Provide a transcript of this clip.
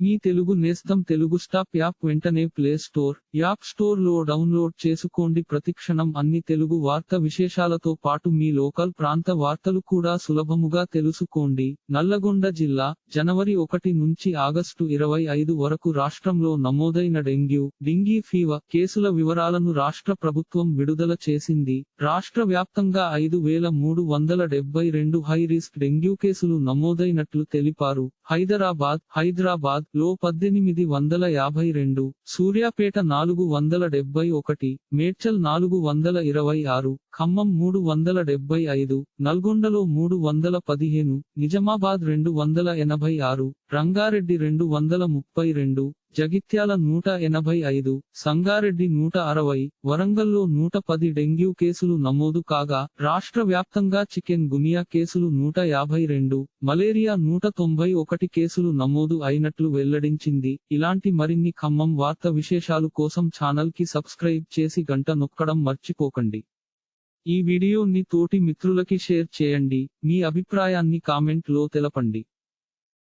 మీ తెలుగు నేస్తం Telugu stop app వెంటనే play store app స్టోర్లో డౌన్లోడ్ చేసుకోండి. ప్రతిక్షణం అన్ని తెలుగు వార్త విశేషాలతో పాటు మీ లోకల్ ప్రాంత వార్తలు కూడా సులభముగా తెలుసుకోండి. నల్లగొండ జిల్లా జనవరి ఒకటి నుంచి ఆగస్టు ఇరవై ఐదు వరకు రాష్ట్రంలో నమోదైన డెంగ్యూ డింగీ ఫీవర్ కేసుల వివరాలను రాష్ట్ర ప్రభుత్వం విడుదల చేసింది. రాష్ట్ర వ్యాప్తంగా ఐదు వేల మూడు వందల డెబ్బై రెండు హై రిస్క్ డెంగ్యూ కేసులు నమోదైనట్లు తెలిపారు. హైదరాబాద్ హైదరాబాద్లో పద్దెనిమిది వందల యాభై రెండు సూర్యాపేట నాలుగు వందల డెబ్బై ఒకటి మేడ్చల్ నాలుగు వందల ఇరవై ఆరు ఖమ్మం మూడు వందల డెబ్బై ఐదు నల్గొండలో మూడు వందల పదిహేను నిజామాబాద్ రెండు వందల ఎనభై ఆరు రంగారెడ్డి రెండు వందల ముప్పై రెండు జగిత్యాల నూట ఎనభై ఐదు సంగారెడ్డి నూట అరవై వరంగల్లో నూట పది డెంగ్యూ కేసులు నమోదు కాగా రాష్ట్ర వ్యాప్తంగా చికెన్ గునియా కేసులు నూట యాభై రెండు మలేరియా నూట తొంభై ఒకటి కేసులు నమోదు అయినట్లు వెల్లడించింది. ఇలాంటి మరిన్ని ఖమ్మం వార్త విశేషాలు కోసం ఛానల్కి సబ్స్క్రైబ్ చేసి గంట నొక్కడం మర్చిపోకండి. ఈ వీడియోని తోటి మిత్రులకి షేర్ చేయండి. మీ అభిప్రాయాన్ని కామెంట్లో తెలపండి.